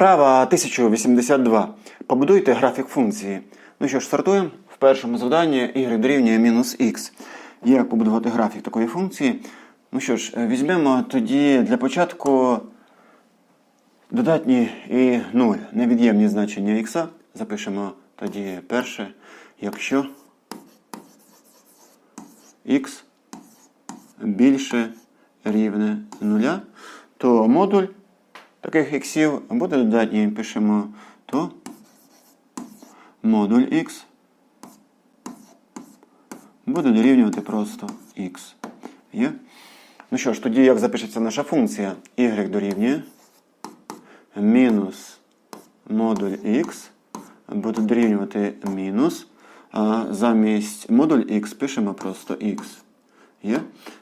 Вправа 1082. Побудуйте графік функції. Ну що ж, стартуємо. В першому завданні y дорівнює мінус х. Як побудувати графік такої функції? Ну що ж, візьмемо тоді для початку додатні і 0, невід'ємні значення х. Запишемо тоді перше, якщо х більше рівне 0, то модуль таких іксів буде додатнім, пишемо то модуль х буде дорівнювати просто х. Є? Ну що ж, тоді як запишеться наша функція? y дорівнює мінус модуль х буде дорівнювати мінус, а замість модуль х пишемо просто х. Є?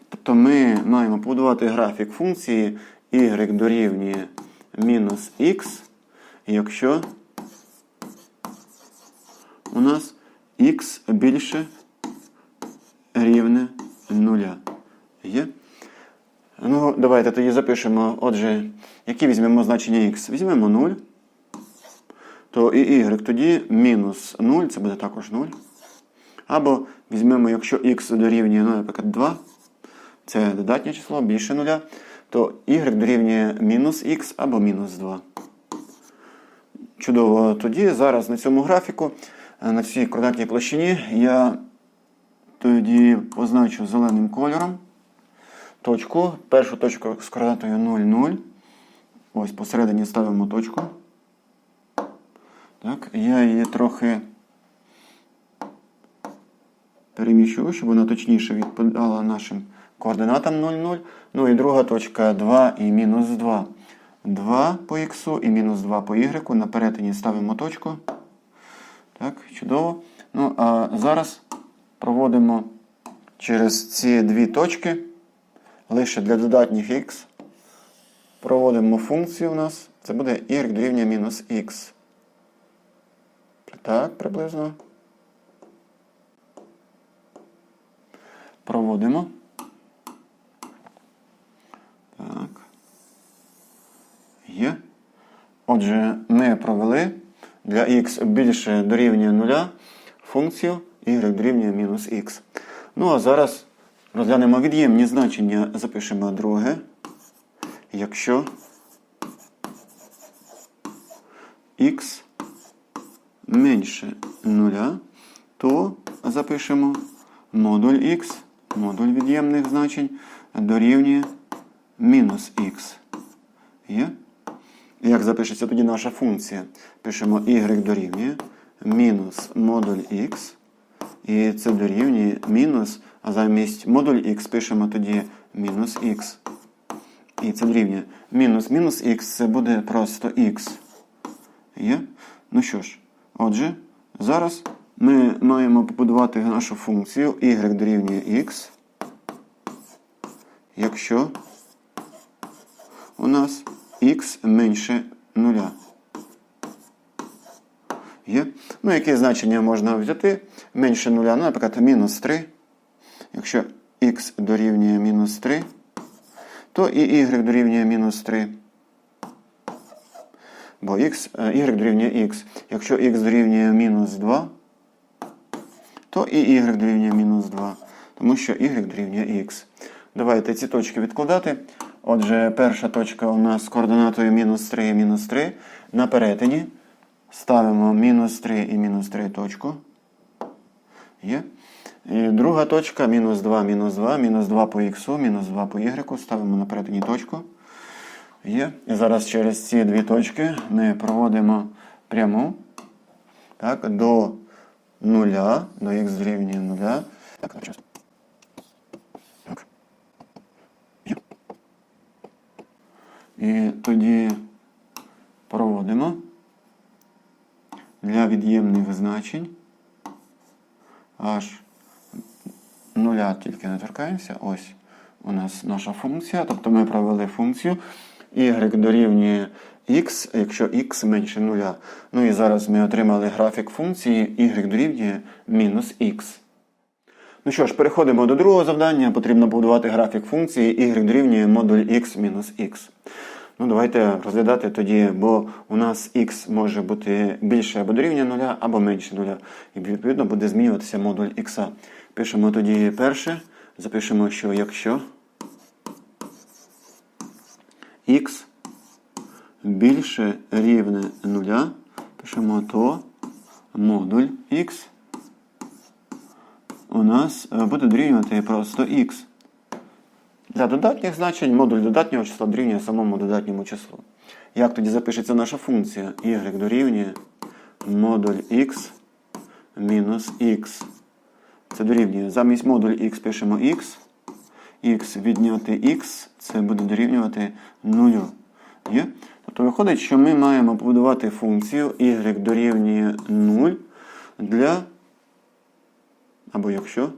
Тобто ми маємо побудувати графік функції y дорівнює мінус х, якщо у нас х більше рівне 0. Є? Ну, давайте тоді запишемо, отже, які візьмемо значення х? Візьмемо 0, то і y тоді мінус 0, це буде також 0. Або візьмемо, якщо х дорівнює, ну, наприклад, 2, це додатнє число, більше 0, то y дорівнює мінус х або мінус 2. Чудово. Тоді зараз на цьому графіку, е, на цій координатній площині, я тоді позначу зеленим кольором точку. Першу точку з координатою 0, 0. Ось посередині ставимо точку. Так, я її трохи переміщу, щоб вона точніше відповідала нашим координатам 0, 0. Ну і друга точка 2 і мінус 2. 2 по х і мінус 2 по y. На перетині ставимо точку. Так, чудово. Ну, а зараз проводимо через ці дві точки лише для додатніх х. Проводимо функцію у нас. Це буде y дорівнює мінус х. Так, приблизно. Проводимо. Так. Є. Отже, ми провели для х більше дорівнює 0 функцію y дорівнює мінус х. Ну, а зараз розглянемо від'ємні значення, запишемо друге. Якщо х менше 0, то запишемо модуль х, модуль від'ємних значень дорівнює мінус х. Є? Як запишеться тоді наша функція? Пишемо y дорівнює мінус модуль х. І це дорівнює мінус, а замість модуль х пишемо тоді мінус х. І це дорівнює мінус мінус х це буде просто х. Є? Ну що ж, отже, зараз ми маємо побудувати нашу функцію y дорівнює х, якщо у нас х менше 0. Є? Ну, яке значення можна взяти? Менше 0, ну, наприклад, мінус 3. Якщо х дорівнює мінус 3, то і y дорівнює мінус 3. Бо x, y дорівнює х. Якщо х дорівнює мінус 2, то і y дорівнює мінус 2. Тому що y дорівнює х. Давайте ці точки відкладати. Отже, перша точка у нас з координатою мінус 3 і мінус 3. На перетині ставимо мінус 3 і мінус 3 точку. Є. І друга точка мінус 2, мінус 2, мінус 2 по х, мінус 2 по y. Ставимо на перетині точку. Є. І зараз через ці дві точки ми проводимо пряму так, до 0, до х дорівнює 0. Так, так, зараз. Так. І тоді проводимо для від'ємних значень аж нуля тільки не торкаємося. Ось у нас наша функція. Тобто ми провели функцію y дорівнює x, якщо x менше нуля. Ну і зараз ми отримали графік функції y дорівнює мінус x. Ну що ж, переходимо до другого завдання. Потрібно побудувати графік функції y дорівнює модуль x мінус x. Ну, давайте розглядати тоді, бо у нас x може бути більше або дорівнює 0, або менше 0. І відповідно буде змінюватися модуль x. Пишемо тоді перше. Запишемо, що якщо x більше рівне 0, пишемо то модуль x у нас е, буде дорівнювати просто x. Для додатніх значень модуль додатнього числа дорівнює самому додатньому числу. Як тоді запишеться наша функція? y дорівнює модуль x мінус x. Це дорівнює. Замість модуль x пишемо x. x відняти x, це буде дорівнювати 0. Є? Тобто виходить, що ми маємо побудувати функцію y дорівнює 0 для. Або якщо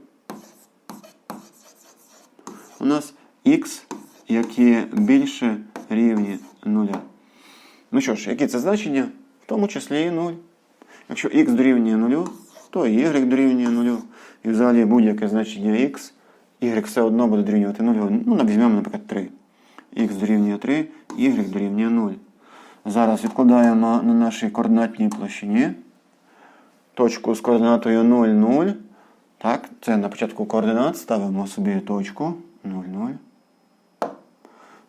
у нас x, яке більше рівні 0. Ну що ж, які це значення? В тому числі і 0. Якщо x дорівнює 0, то y дорівнює 0. І взагалі будь-яке значення x, y все одно буде дорівнювати 0. Ну, візьмемо, наприклад, 3. x дорівнює 3, y дорівнює 0. Зараз відкладаємо на нашій координатній площині точку з координатою 0, 0. Так, це на початку координат ставимо собі точку 0, 0.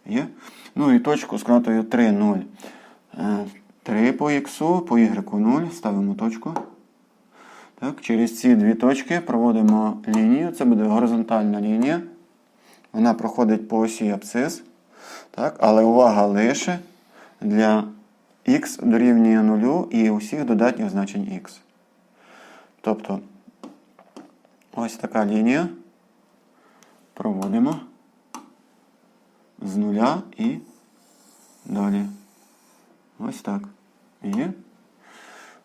Є. Ну і точку з координатою 3, 0. 3 по х, по y 0, ставимо точку. Так, Через ці дві точки проводимо лінію. Це буде горизонтальна лінія. Вона проходить по осі абсцис. Так, Але увага лише для х дорівнює 0 і усіх додатніх значень х. Тобто ось така лінія. Проводимо з нуля і далі. Ось так. Є.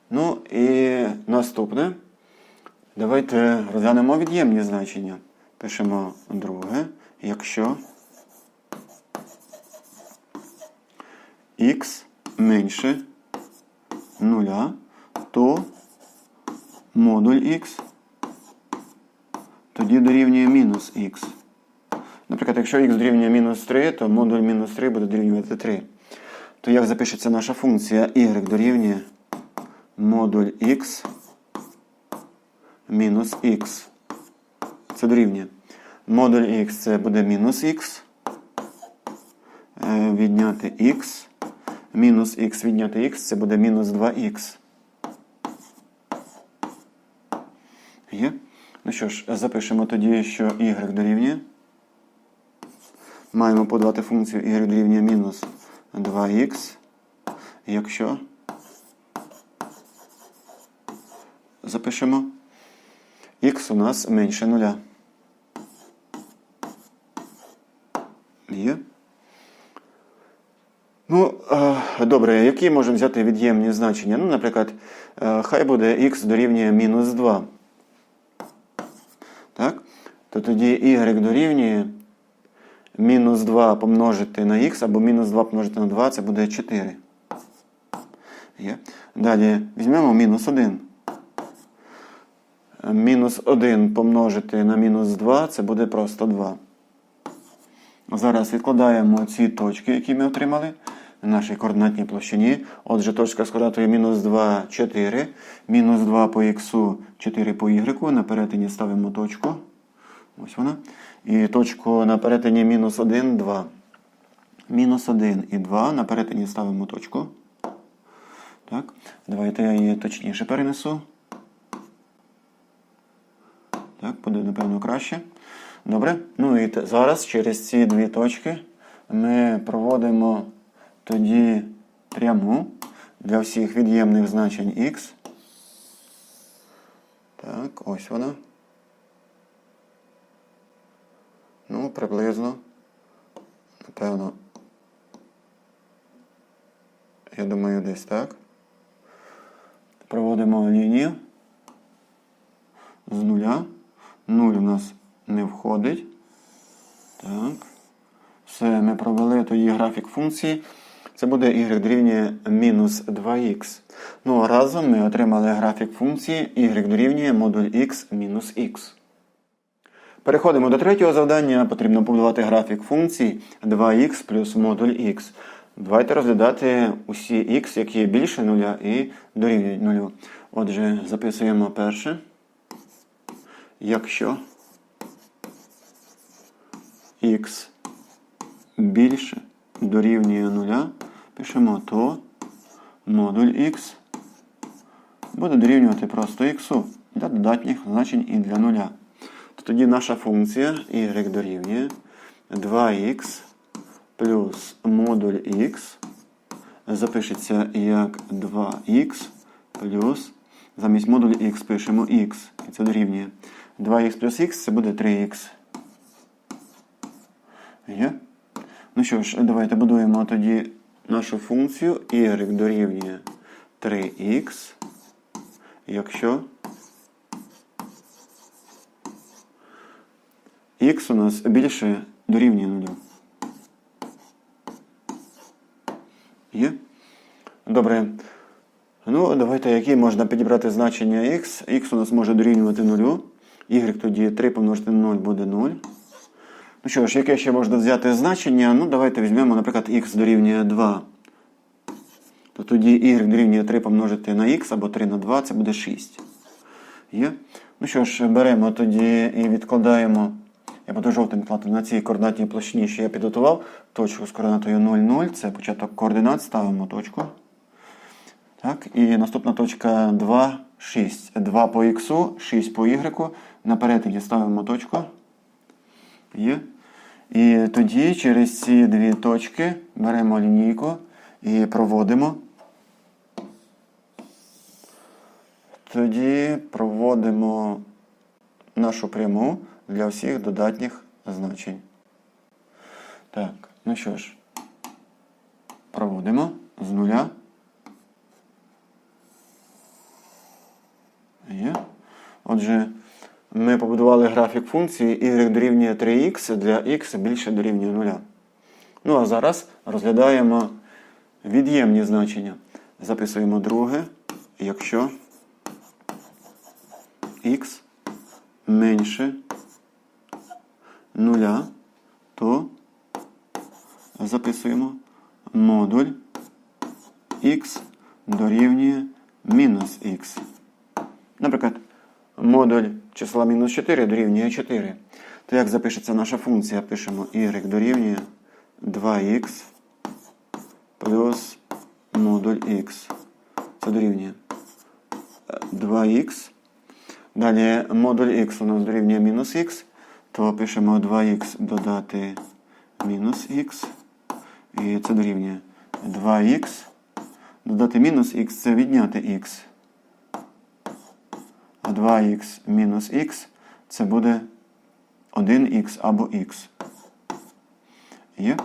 Ну і наступне. Давайте розглянемо від'ємні значення. Пишемо друге. Якщо х менше нуля, то модуль х тоді дорівнює мінус х. Наприклад, якщо х дорівнює мінус 3, то модуль мінус 3 буде дорівнювати 3. То як запишеться наша функція y дорівнює модуль х мінус х. Це дорівнює. Модуль х це буде мінус х. Е, Відняти х. Мінус х відняти х це буде мінус 2х. Є? Ну що ж, запишемо тоді, що y дорівнює. Маємо подавати функцію y дорівнює мінус 2х. Якщо запишемо х у нас менше нуля. Є. Ну, е, добре, які можемо взяти від'ємні значення? Ну, наприклад, е, хай буде х дорівнює мінус 2. То тоді y дорівнює мінус 2 помножити на х або мінус 2 помножити на 2 це буде 4. Є. Далі візьмемо мінус 1. Мінус 1 помножити на мінус 2 це буде просто 2. Зараз відкладаємо ці точки, які ми отримали на нашій координатній площині. Отже, точка з координатою мінус 2, 4. Мінус 2 по х, 4 по y. На перетині ставимо точку. Ось вона. І точку на перетині мінус 1, 2. Мінус 1 і 2. На перетині ставимо точку. Так. Давайте я її точніше перенесу. Так, буде, напевно, краще. Добре. Ну і зараз через ці дві точки ми проводимо тоді пряму для всіх від'ємних значень х. Так, ось вона. Ну, приблизно. Напевно. Я думаю, десь так. Проводимо лінію з нуля. Нуль у нас не входить. Так. Все, ми провели тоді графік функції. Це буде y дорівнює мінус 2х. Ну а разом ми отримали графік функції y дорівнює модуль x мінус х. Переходимо до третього завдання. Потрібно побудувати графік функції 2х плюс модуль х. Давайте розглядати усі х, які більше нуля і дорівнюють нулю. Отже, записуємо перше. Якщо х більше дорівнює нуля, пишемо то модуль х буде дорівнювати просто х для додатніх значень і для нуля. То тоді наша функція y дорівнює 2х плюс модуль х запишеться як 2х плюс замість модуль х пишемо х. І це дорівнює 2х плюс х це буде 3х. Є? Ну що ж, давайте будуємо тоді нашу функцію y дорівнює 3х, якщо х у нас більше дорівнює нулю. Є? Добре. Ну, давайте, які можна підібрати значення x. x у нас може дорівнювати нулю. y тоді 3 помножити на 0 буде 0. Ну що ж, яке ще можна взяти значення? Ну, давайте візьмемо, наприклад, x дорівнює 2. То тоді y дорівнює 3 помножити на x або 3 на 2, це буде 6. Є? Ну що ж, беремо тоді і відкладаємо. Я буду жовтим клати на цій координатній площині, що я підготував. Точку з координатою 0, 0. Це початок координат, ставимо точку. Так, І наступна точка 2, 6. 2 по х, 6 по y. На перетині ставимо точку. Є. І тоді через ці дві точки беремо лінійку і проводимо. Тоді проводимо нашу пряму для всіх додатніх значень. Так, ну що ж, проводимо з нуля. Є. Отже, ми побудували графік функції y дорівнює 3х для x більше дорівнює 0. Ну а зараз розглядаємо від'ємні значення. Записуємо друге, якщо x менше 0, то записуємо модуль x дорівнює мінус х. Наприклад, модуль числа мінус 4 дорівнює 4. То як запишеться наша функція? Пишемо y дорівнює 2х плюс модуль х. Це дорівнює 2х. Далі модуль х у нас дорівнює мінус х, то пишемо 2х додати мінус х. І це дорівнює 2х. Додати мінус х це відняти х. А 2х мінус х це буде 1х або х. Є?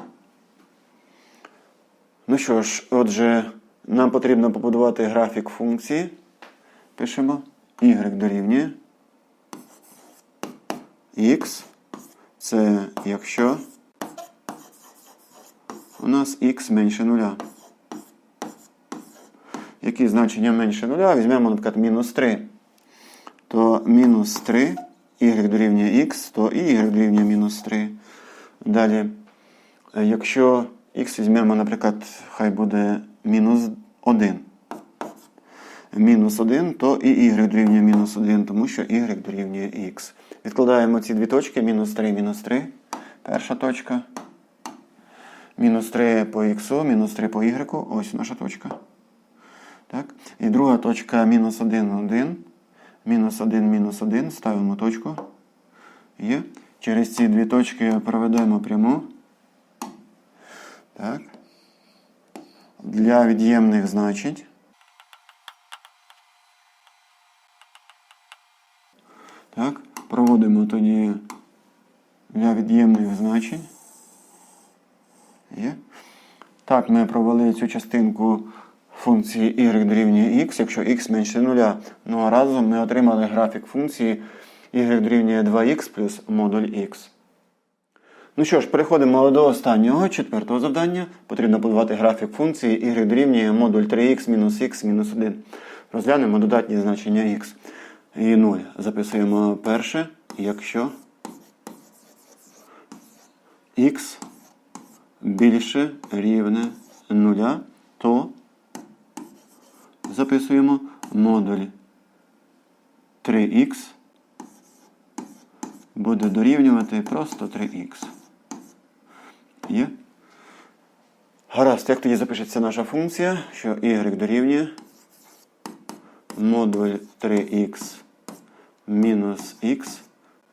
Ну що ж, отже, нам потрібно побудувати графік функції. Пишемо y дорівнює х. Це якщо у нас х менше нуля. Які значення менше нуля? Візьмемо, наприклад, мінус 3. То мінус 3, y дорівнює х, то y дорівнює мінус 3. Далі, якщо х візьмемо, наприклад, хай буде мінус 1. Мінус 1, то і y дорівнює мінус 1, тому що y дорівнює х. Відкладаємо ці дві точки, мінус 3, мінус 3. Перша точка. Мінус 3 по х, мінус 3 по y. Ось наша точка. Так? І друга точка мінус 1, 1. Мінус 1, мінус 1. Ставимо точку. Є. Через ці дві точки проведемо пряму. Так. Для від'ємних значень. Так. Проводимо тоді для від'ємних значень. Є. Так, ми провели цю частинку функції y дорівнює x, якщо x менше 0. Ну а разом ми отримали графік функції y дорівнює 2x плюс модуль x. Ну що ж, переходимо до останнього, четвертого завдання. Потрібно будувати графік функції y дорівнює модуль 3x мінус x мінус 1. Розглянемо додатні значення x. І 0. Записуємо перше, якщо x більше рівне нуля, то записуємо модуль 3х буде дорівнювати просто 3х. Є? Гаразд, як тоді запишеться наша функція, що y дорівнює модуль 3х мінус х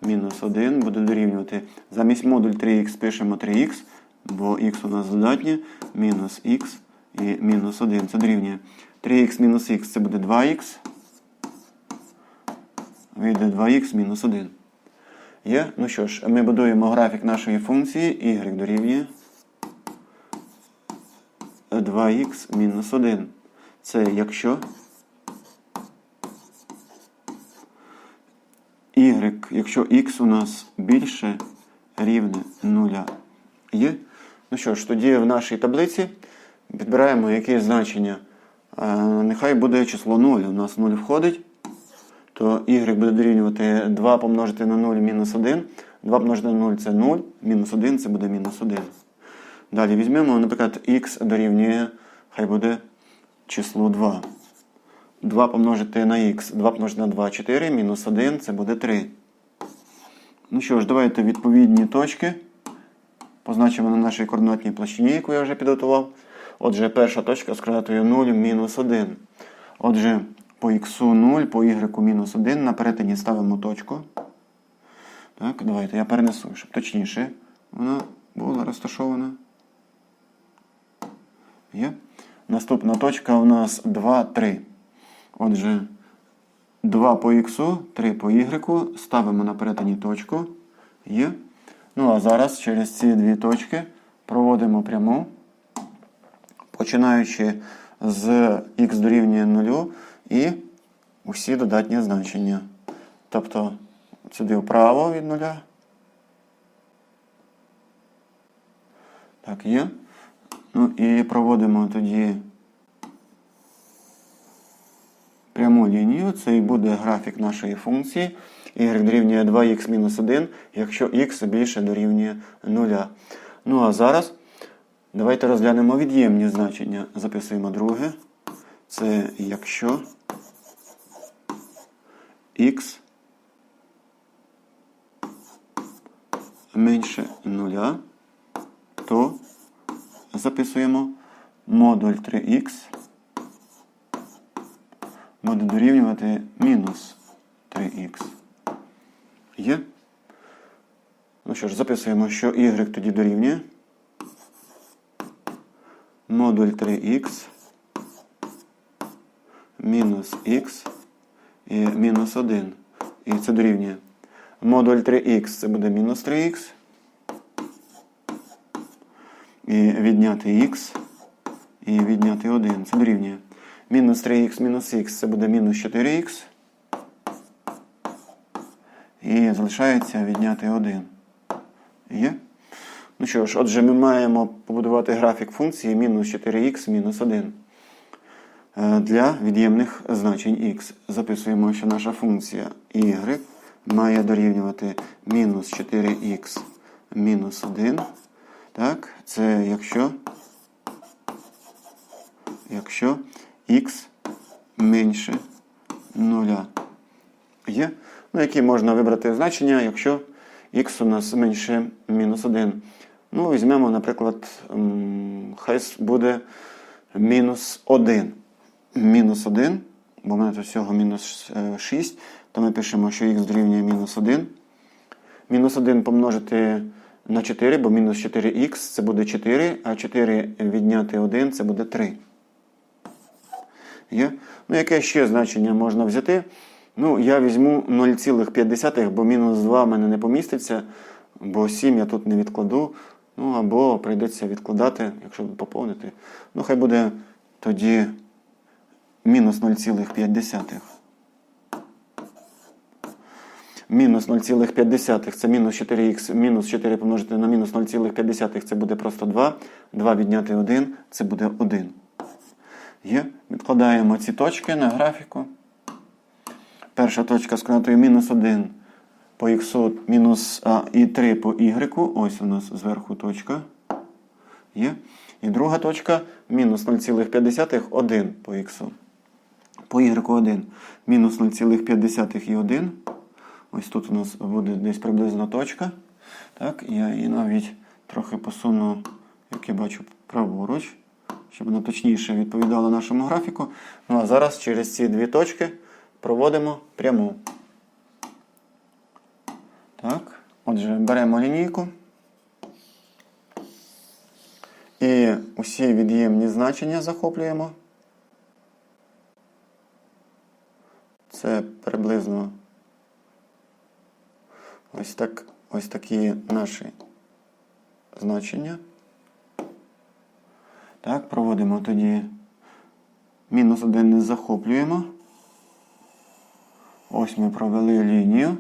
мінус 1 буде дорівнювати. Замість модуль 3х пишемо 3х, бо х у нас додатнє, мінус х і мінус 1. Це дорівнює. 3х мінус х це буде 2х. Вийде 2х мінус 1. Є? Ну що ж, ми будуємо графік нашої функції y дорівнює 2х мінус 1. Це якщо y, якщо x у нас більше рівне 0 є. Ну що ж, тоді в нашій таблиці підбираємо яке значення. Е, Нехай буде число 0. У нас 0 входить, то y буде дорівнювати 2 помножити на 0 мінус 1. 2 помножити на 0 це 0, мінус 1 це буде мінус 1. Далі візьмемо, наприклад, x дорівнює, хай буде число 2. 2 помножити на х, 2 помножити на 2 4, мінус 1 це буде 3. Ну що ж, давайте відповідні точки. Позначимо на нашій координатній площині, яку я вже підготував. Отже, перша точка з координатою 0, мінус 1. Отже, по х 0, по y мінус 1 на перетині ставимо точку. Так, давайте я перенесу, щоб точніше вона була розташована. Є. Наступна точка у нас 2, 3. Отже, 2 по х, 3 по y ставимо на перетині точку. Є. Ну а зараз через ці дві точки проводимо пряму, починаючи з х дорівнює 0 і усі додатні значення. Тобто сюди вправо від 0. Так, є. Ну і проводимо тоді лінію. Це і буде графік нашої функції. y дорівнює 2х-1, якщо х більше дорівнює 0. Ну а зараз давайте розглянемо від'ємні значення. Записуємо друге. Це якщо х менше 0, то записуємо модуль 3х буде дорівнювати мінус 3х. Є? Ну що ж, записуємо, що y тоді дорівнює. Модуль 3х мінус х і мінус 1. І це дорівнює. Модуль 3х це буде мінус 3х. І відняти х. І відняти 1. Це дорівнює. Мінус 3х мінус х це буде мінус 4х. І залишається відняти 1. Є? Ну що ж, отже, ми маємо побудувати графік функції мінус 4х мінус 1. Е, Для від'ємних значень х. Записуємо, що наша функція y має дорівнювати мінус 4х мінус 1. Так, це якщо, якщо х менше 0. Є? Ну, які можна вибрати значення, якщо х у нас менше мінус 1. Ну, візьмемо, наприклад, хай буде мінус 1. Мінус 1, бо в мене тут всього мінус е, 6, то ми пишемо, що х дорівнює мінус 1. Мінус 1 помножити на 4, бо мінус 4х це буде 4, а 4 відняти 1 це буде 3. Є? Ну, яке ще значення можна взяти? Ну, я візьму 0,5, бо мінус 2 в мене не поміститься, бо 7 я тут не відкладу. Ну, або прийдеться відкладати, якщо поповнити. Ну, хай буде тоді мінус 0,5. Мінус 0,5 це мінус 4х, мінус 4 помножити на мінус 0,5 це буде просто 2. 2 відняти 1 це буде 1. Є. Відкладаємо ці точки на графіку. Перша точка з координатою мінус 1 по х, мінус а, і 3 по y. Ось у нас зверху точка. Є. І друга точка мінус 0,5 1 по х. По y 1 мінус 0,5 і 1. Ось тут у нас буде десь приблизно точка. Так, я її навіть трохи посуну, як я бачу, праворуч, щоб вона точніше відповідала нашому графіку. Ну а зараз через ці дві точки проводимо пряму. Так, отже, беремо лінійку. І усі від'ємні значення захоплюємо. Це приблизно ось, так, ось такі наші значення. Так, проводимо тоді мінус 1 не захоплюємо. Ось ми провели лінію.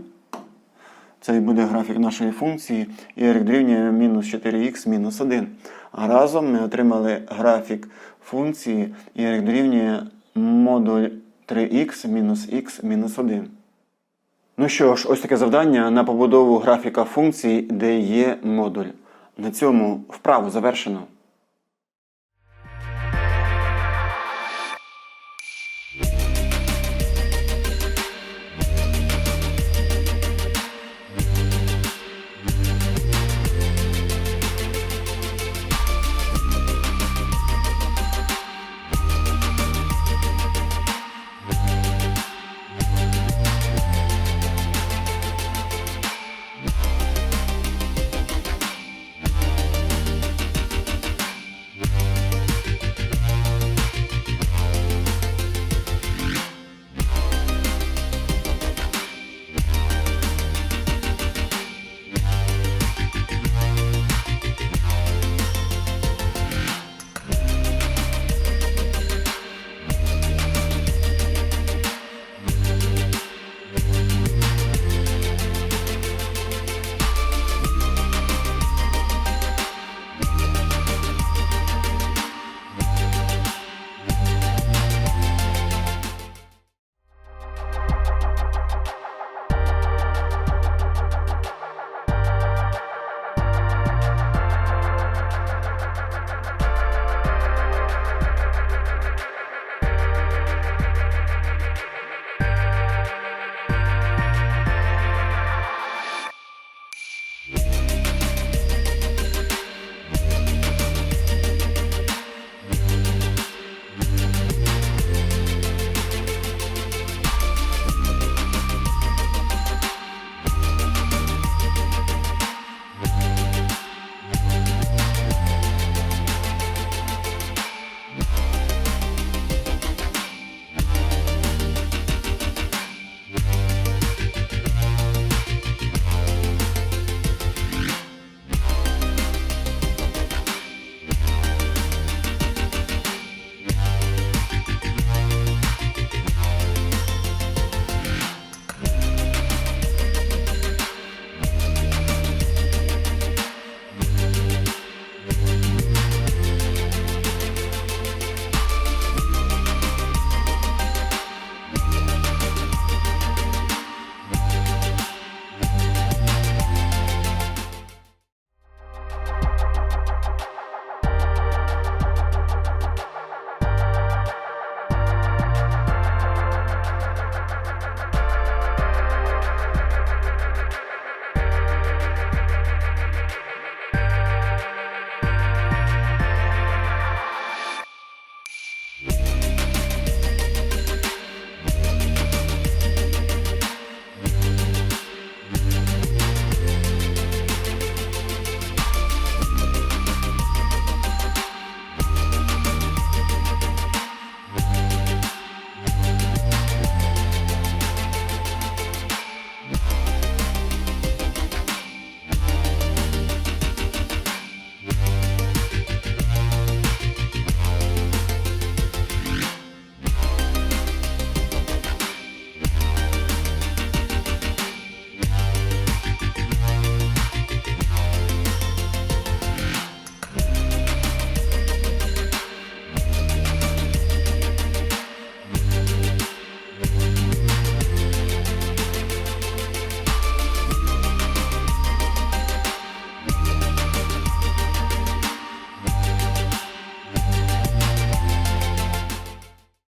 Це і буде графік нашої функції y дорівнює мінус 4х мінус 1. А разом ми отримали графік функції y дорівнює модуль 3х мінус х мінус 1. Ну що ж, ось таке завдання на побудову графіка функції, де є модуль. На цьому вправу завершено.